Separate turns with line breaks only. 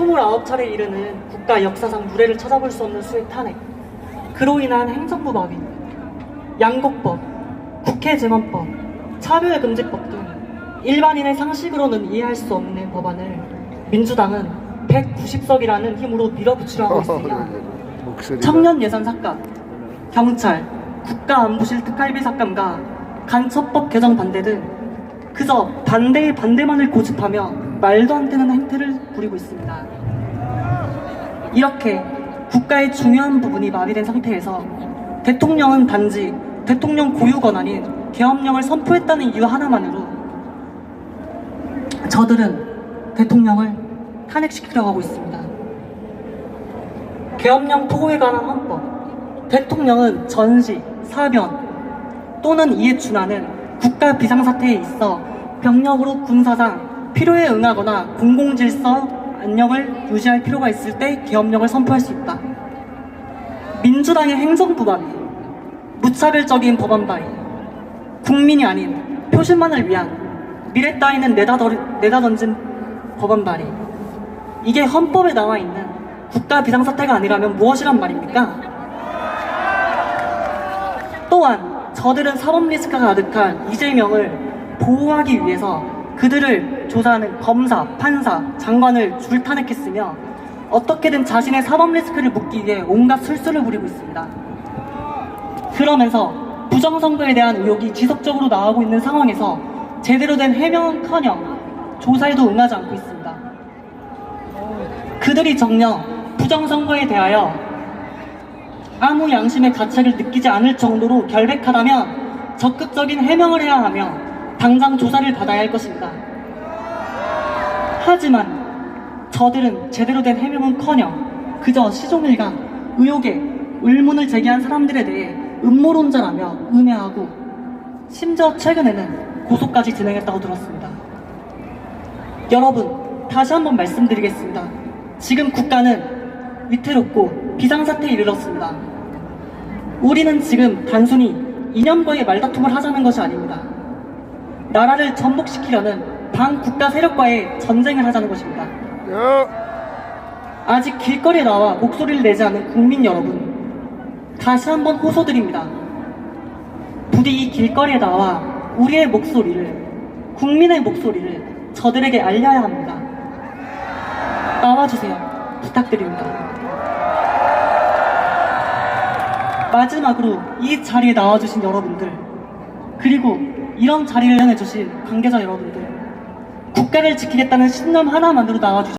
29차례에 이르는 국가 역사상 무례를 찾아볼 수 없는 수의 탄핵, 그로 인한 행정부 마비, 양곡법, 국회증언법, 차별금지법 등 일반인의 상식으로는 이해할 수 없는 법안을 민주당은 190석이라는 힘으로 밀어붙이려 하고
목소리가
청년 예산 삭감, 경찰, 국가안보실 특활비 삭감과 간첩법 개정 반대 등 그저 반대의 반대만을 고집하며 말도 안 되는 행태를 부리고 있습니다. 이렇게 국가의 중요한 부분이 마비된 상태에서 대통령은 단지 대통령 고유 권한인 계엄령을 선포했다는 이유 하나만으로 저들은 대통령을 탄핵시키려고 하고 있습니다. 계엄령 포고에 관한 헌법, 대통령은 전시, 사변 또는 이에 준하는 국가 비상사태에 있어 병력으로 군사상 필요에 응하거나 공공질서 안녕을 유지할 필요가 있을 때 계엄령을 선포할 수 있다. 민주당의 행정부 발의, 무차별적인 법안 발의, 국민이 아닌 표심만을 위한 미래 따위는 내다, 덜- 내다 던진 법안 발의, 이게 헌법에 나와 있는 국가 비상사태가 아니라면 무엇이란 말입니까? 또한 저들은 사법 리스크가 가득한 이재명을 보호하기 위해서 그들을 조사하는 검사, 판사, 장관을 줄탄핵했으며 어떻게든 자신의 사법 리스크를 묻기 위해 온갖 술수를 부리고 있습니다. 그러면서 부정선거에 대한 의혹이 지속적으로 나오고 있는 상황에서 제대로 된 해명은커녕 조사에도 응하지 않고 있습니다. 그들이 정녕 부정선거에 대하여 아무 양심의 가책을 느끼지 않을 정도로 결백하다면 적극적인 해명을 해야 하며 당장 조사를 받아야 할 것입니다. 하지만 저들은 제대로 된 해명은커녕 그저 시종일관 의혹에 의문을 제기한 사람들에 대해 음모론자라며 음해하고 심지어 최근에는 고소까지 진행했다고 들었습니다. 여러분, 다시 한번 말씀드리겠습니다. 지금 국가는 위태롭고 비상사태에 이르렀습니다. 우리는 지금 단순히 이념과의 말다툼을 하자는 것이 아닙니다. 나라를 전복시키려는 반국가 세력과의 전쟁을 하자는 것입니다.
야,
아직 길거리에 나와 목소리를 내지 않은 국민 여러분, 다시 한번 호소드립니다. 부디 이 길거리에 나와 우리의 목소리를, 국민의 목소리를 저들에게 알려야 합니다. 나와주세요. 부탁드립니다. 마지막으로 이 자리에 나와주신 여러분들, 그리고 이런 자리를 해주신 관계자 여러분들, 국가를 지키겠다는 신념 하나만으로 나와주신